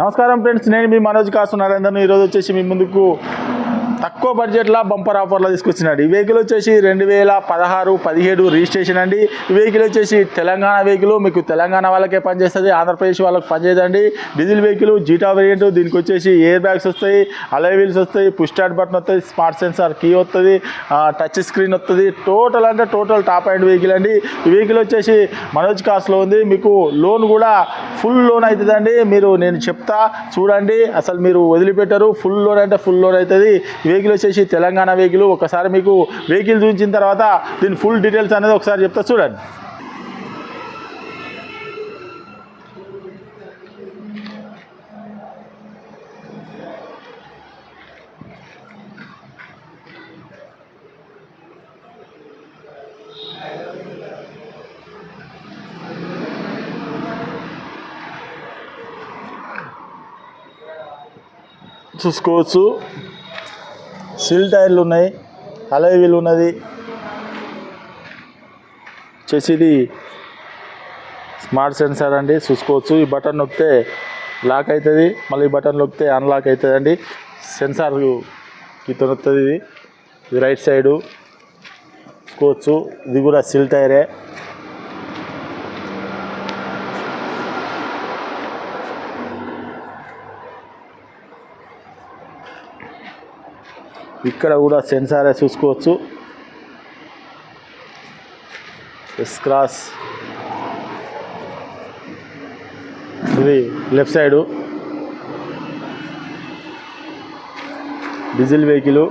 నమస్కారం ఫ్రెండ్స్ నేను మీ మనోజ్ కాసు నరేందర్ను ఈరోజు వచ్చేసి మీ ముందుకు తక్కువ బడ్జెట్లో బంపర్ ఆఫర్లో తీసుకొచ్చినాడు. ఈ వెహికల్ వచ్చేసి రెండు వేల పదహారు పదిహేడు రిజిస్ట్రేషన్ అండి. ఈ వెహికల్ వచ్చేసి తెలంగాణ వెహికల్ మీకు తెలంగాణ వాళ్ళకే పనిచేస్తుంది ఆంధ్రప్రదేశ్ వాళ్ళకి పనిచేయదండి. డీజిల్ వెహికల్ జీటా వేరియంట్ దీనికి వచ్చేసి ఎయిర్ బ్యాగ్స్ వస్తాయి అలై వీల్స్ వస్తాయి పుష్టాడ్ బటన్ వస్తుంది స్మార్ట్ సెన్సార్ కీ వస్తుంది టచ్ స్క్రీన్ వస్తుంది. టోటల్ అంటే టోటల్ టాప్ అండ్ వెహికల్ అండి. ఈ వెహికల్ వచ్చేసి మనోజ్ కార్స్లో ఉంది. మీకు లోన్ కూడా ఫుల్ లోన్ అవుతుందండి. మీరు నేను చెప్తా చూడండి. అసలు మీరు వదిలిపెట్టరు. ఫుల్ లోన్ అంటే ఫుల్ లోన్ అవుతుంది. వెహికల్ వచ్చేసి తెలంగాణ వెహికల్. ఒకసారి మీకు వెహికల్ చూపించిన తర్వాత దీని ఫుల్ డీటెయిల్స్ అనేది ఒకసారి చెప్తా చూడండి. చూసుకోవచ్చు. సిల్ టైర్లు ఉన్నాయి. అలై వీల్ ఉన్నది. చేసేది స్మార్ట్ సెన్సార్ అండి. చూసుకోవచ్చు. ఈ బటన్ నొక్కితే లాక్ అవుతుంది. మళ్ళీ ఈ బటన్ నొక్కితే అన్లాక్ అవుతుంది అండి సెన్సార్ ఇతను ఇది. ఇది రైట్ సైడు చూసుకోవచ్చు. ఇది కూడా సిల్ టైరే ఇక్కడ కూడా సెన్సారే చూసుకోవచ్చు. ఎస్ క్రాస్ ఇది లెఫ్ట్ సైడు. డీజిల్ వెహికల్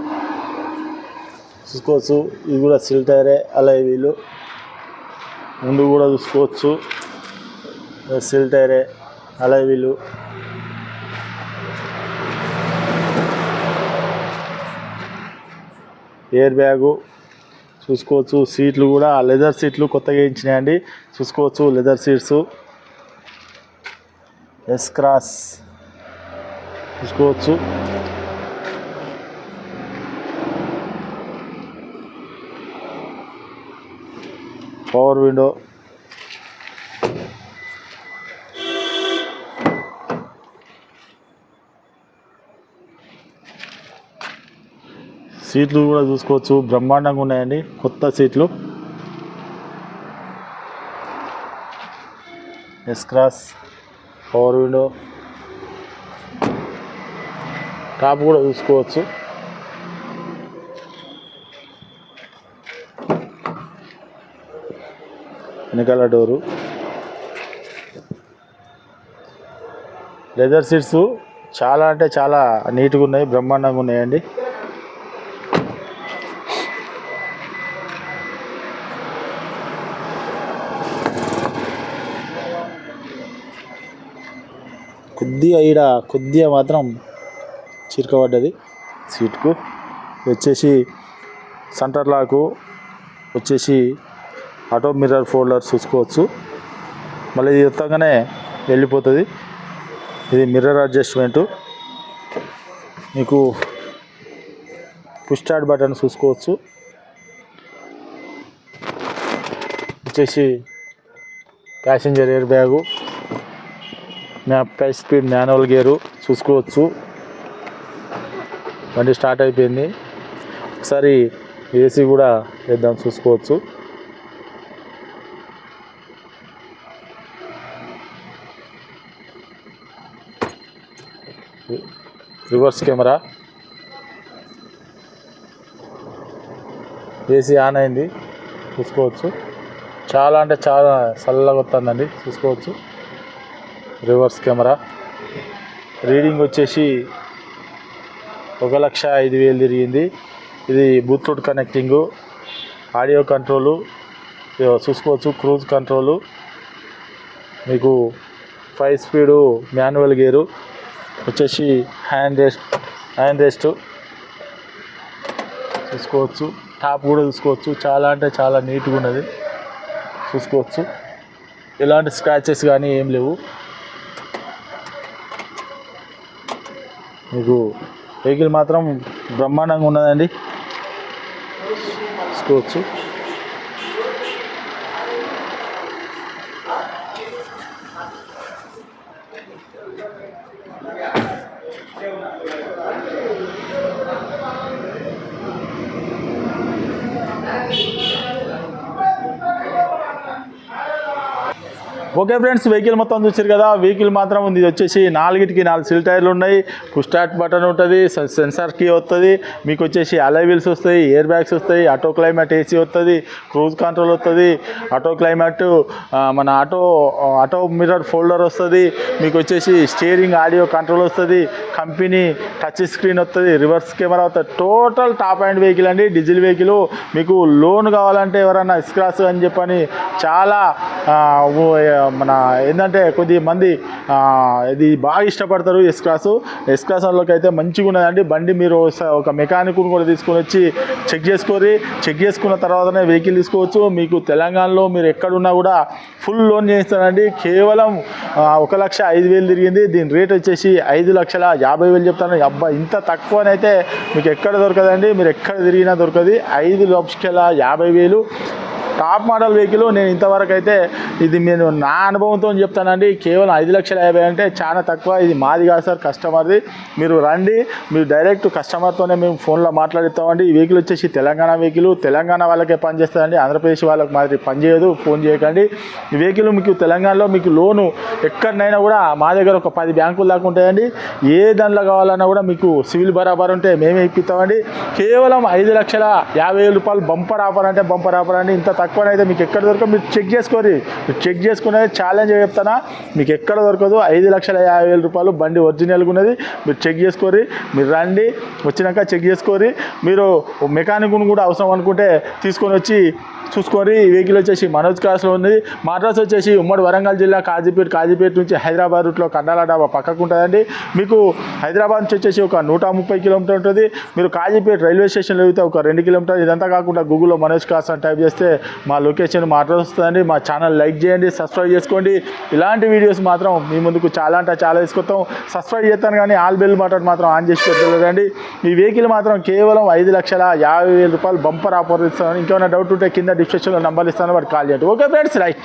చూసుకోవచ్చు. ఇది కూడా సిల్ టైరే అలా వీలు ముందు కూడా చూసుకోవచ్చు. సిల్ టైరే అలా వీలు ఎయిర్ బ్యాగు చూసుకోవచ్చు. సీట్లు కూడా లెదర్ సీట్లు కొత్తగా ఇచ్చినాయండి చూసుకోవచ్చు లెదర్ సీట్స్. ఎస్ క్రాస్ చూసుకోవచ్చు. పవర్ విండో సీట్లు కూడా చూసుకోవచ్చు. బ్రహ్మాండంగా ఉన్నాయండి. కొత్త సీట్లు. S cross power window top కూడా చూసుకోవచ్చు. వెనకాల డోరు లెదర్ సీట్స్ చాలా అంటే చాలా నీట్గా ఉన్నాయి. బ్రహ్మాండంగా ఉన్నాయండి. కొద్దిగా ఈడ కొద్దిగా మాత్రం చిరకబడ్డది. సీట్కు వచ్చేసి సెంటర్ లాకు వచ్చేసి ఆటో మిర్రర్ ఫోల్డర్ చూసుకోవచ్చు. మళ్ళీ ఇది ఎత్తగానే వెళ్ళిపోతుంది. ఇది మిర్రర్ అడ్జస్ట్మెంటు. మీకు పుష్ స్టార్ట్ బటన్ చూసుకోవచ్చు. వచ్చేసి passenger air bag. Map high speed manual gear చూసుకోవచ్చు. బండి స్టార్ట్ అయిపోయింది. ఒకసారి ఏసీ కూడా వేద్దాం చూసుకోవచ్చు. Reverse camera. ఏసీ ఆన్ అయింది. చూసుకోవచ్చు. చాలా అంటే చాలా చల్లగా వస్తుందండి. చూసుకోవచ్చు. Reverse camera. రీడింగ్ వచ్చేసి ఒక లక్ష ఐదు వేలు తిరిగింది. ఇది బూత్రూట్ కనెక్టింగు ఆడియో కంట్రోలు చూసుకోవచ్చు క్రూజ్ కంట్రోలు. మీకు ఫైవ్ స్పీడు మాన్యువల్ గేరు వచ్చేసి హ్యాండ్ రెస్ట్ హ్యాండ్ రెస్ట్. చూసుకోవచ్చు. టాప్ కూడా చూసుకోవచ్చు. చాలా అంటే చాలా నీట్గా ఉన్నది. చూసుకోవచ్చు. ఎలాంటి స్క్రాచెస్ కానీ ఏం లేవు. మీకు వెహికల్ మాత్రం బ్రహ్మాండంగా ఉన్నదండి. చూసుకోవచ్చు ఓకే ఫ్రెండ్స్ వెహికల్ మొత్తం చూసారు కదా వెహికల్ మాత్రం ఉంది. ఇది వచ్చేసి నాలుగిటికి నాలుగు సిల్ టైర్లు ఉన్నాయి. స్టార్ట్ బటన్ ఉంటుంది సెన్సార్ కీ వస్తుంది. మీకు వచ్చేసి అలైవిల్స్ వస్తాయి ఎయిర్ బ్యాగ్స్ వస్తాయి ఆటో క్లైమేట్ ఏసీ వస్తుంది క్రూజ్ కంట్రోల్ వస్తుంది ఆటో క్లైమేట్ మన ఆటో ఆటో మిర్రర్ ఫోల్డర్ వస్తుంది. మీకు వచ్చేసి స్టీరింగ్ ఆడియో కంట్రోల్ వస్తుంది కంపెనీ టచ్ స్క్రీన్ వస్తుంది రివర్స్ కెమెరా వస్తుంది. టోటల్ టాప్ అండ్ వెహికల్ అండి డీజిల్ వెహికల్ మీకు లోన్ కావాలంటే ఎవరన్నా ఇస్క్రాస్ అని చెప్పని చాలా మన ఏంటంటే కొద్ది మంది ఇది బాగా ఇష్టపడతారు ఎస్ క్లాసు ఎస్ క్లాస్ వాళ్ళకి అయితే మంచిగా ఉన్నదండి బండి మీరు స- ఒక మెకానిక్ కూడా తీసుకొని వచ్చి చెక్ చేసుకోరి. చెక్ చేసుకున్న తర్వాతనే వెహికల్ తీసుకోవచ్చు. మీకు తెలంగాణలో మీరు ఎక్కడున్నా కూడా ఫుల్ లోన్ చేస్తానండి కేవలం ఒక లక్ష ఐదు వేలు తిరిగింది. దీని రేట్ వచ్చేసి ఐదు లక్షల యాభై వేలు చెప్తాను. అబ్బా ఇంత తక్కువనైతే మీకు ఎక్కడ దొరకదండి. మీరు ఎక్కడ తిరిగినా దొరకదు. ఐదు లక్షల యాభై వేలు. టాప్ మోడల్ వెహికల్ నేను ఇంతవరకు అయితే ఇది నేను నా అనుభవంతో చెప్తానండి. కేవలం ఐదు లక్షల యాభై అంటే చాలా తక్కువ. ఇది మాది కాదు సార్ కస్టమర్ది. మీరు రండి మీరు డైరెక్ట్ కస్టమర్తోనే మేము ఫోన్లో మాట్లాడిస్తామండి. ఈ వెహికల్ వచ్చేసి తెలంగాణ వెహికల్. తెలంగాణ వాళ్ళకే పనిచేస్తుందండి. ఆంధ్రప్రదేశ్ వాళ్ళకి మాదిరి పనిచేయదు ఫోన్ చేయకండి. ఈ వెహికల్ మీకు తెలంగాణలో మీకు లోను ఎక్కడనైనా కూడా మా దగ్గర ఒక పది బ్యాంకులు దాకా ఉంటాయండి. ఏ దానిలో కావాలన్నా కూడా మీకు సివిల్ బరాబర్ ఉంటే మేమే ఇప్పిస్తామండి. కేవలం ఐదు లక్షల యాభై వేల రూపాయలు బంపర్ ఆఫర్ అంటే బంపర్ ఆఫర్ అండి. ఇంత తక్కువనైతే మీకు ఎక్కడ దొరకదు. మీరు చెక్ చేసుకోరి మీరు చెక్ చేసుకునేది ఛాలెంజ్ చెప్తానా? మీకు ఎక్కడ దొరకదు. ఐదు లక్షల యాభై వేల రూపాయలు బండి ఒరిజినల్గా ఉన్నది. మీరు చెక్ చేసుకోరి మీరు రండి. వచ్చినాక చెక్ చేసుకోరి మీరు మెకానిక్ను కూడా అవసరం అనుకుంటే తీసుకొని వచ్చి చూసుకొని ఈ వెహికల్ వచ్చేసి మనోజ్ కాస్లో ఉంది. మద్రాస్ వచ్చేసి ఉమ్మడి వరంగల్ జిల్లా కాజీపేట కాజీపేట నుంచి హైదరాబాద్ రూట్లో కండాల డాబా పక్కకు ఉంటుందండి. మీకు హైదరాబాద్ నుంచి వచ్చేసి ఒక నూట ముప్పై కిలోమీటర్ ఉంటుంది. మీరు కాజీపేట రైల్వే స్టేషన్లో వెళ్తే ఒక రెండు కిలోమీటర్. ఇదంతా కాకుండా గూగుల్లో మనోజ్ కాస్ అని టైప్ చేస్తే మా లొకేషన్ మా అడ్రస్ వస్తుందండి. మా ఛానల్ లైక్ చేయండి సబ్స్క్రైబ్ చేసుకోండి. ఇలాంటి వీడియోస్ మాత్రం మీ ముందుకు చాలా అంటే చాలా తీసుకొస్తాం. సబ్స్క్రైబ్ చేస్తాను కానీ ఆల్ బెల్ బటన్ మాత్రం ఆన్ చేసి పెట్టలేదండి ఈ వెహికల్ మాత్రం కేవలం ఐదు లక్షల యాభై వేల రూపాయలు బంపర్ ఆఫర్ ఇస్తాను ఇంకేమైనా డౌట్ ఉంటే కింద డిస్క్రిప్షన్లో నంబర్లు ఇస్తాను వాడు కాల్ చేయండి. Okay friends right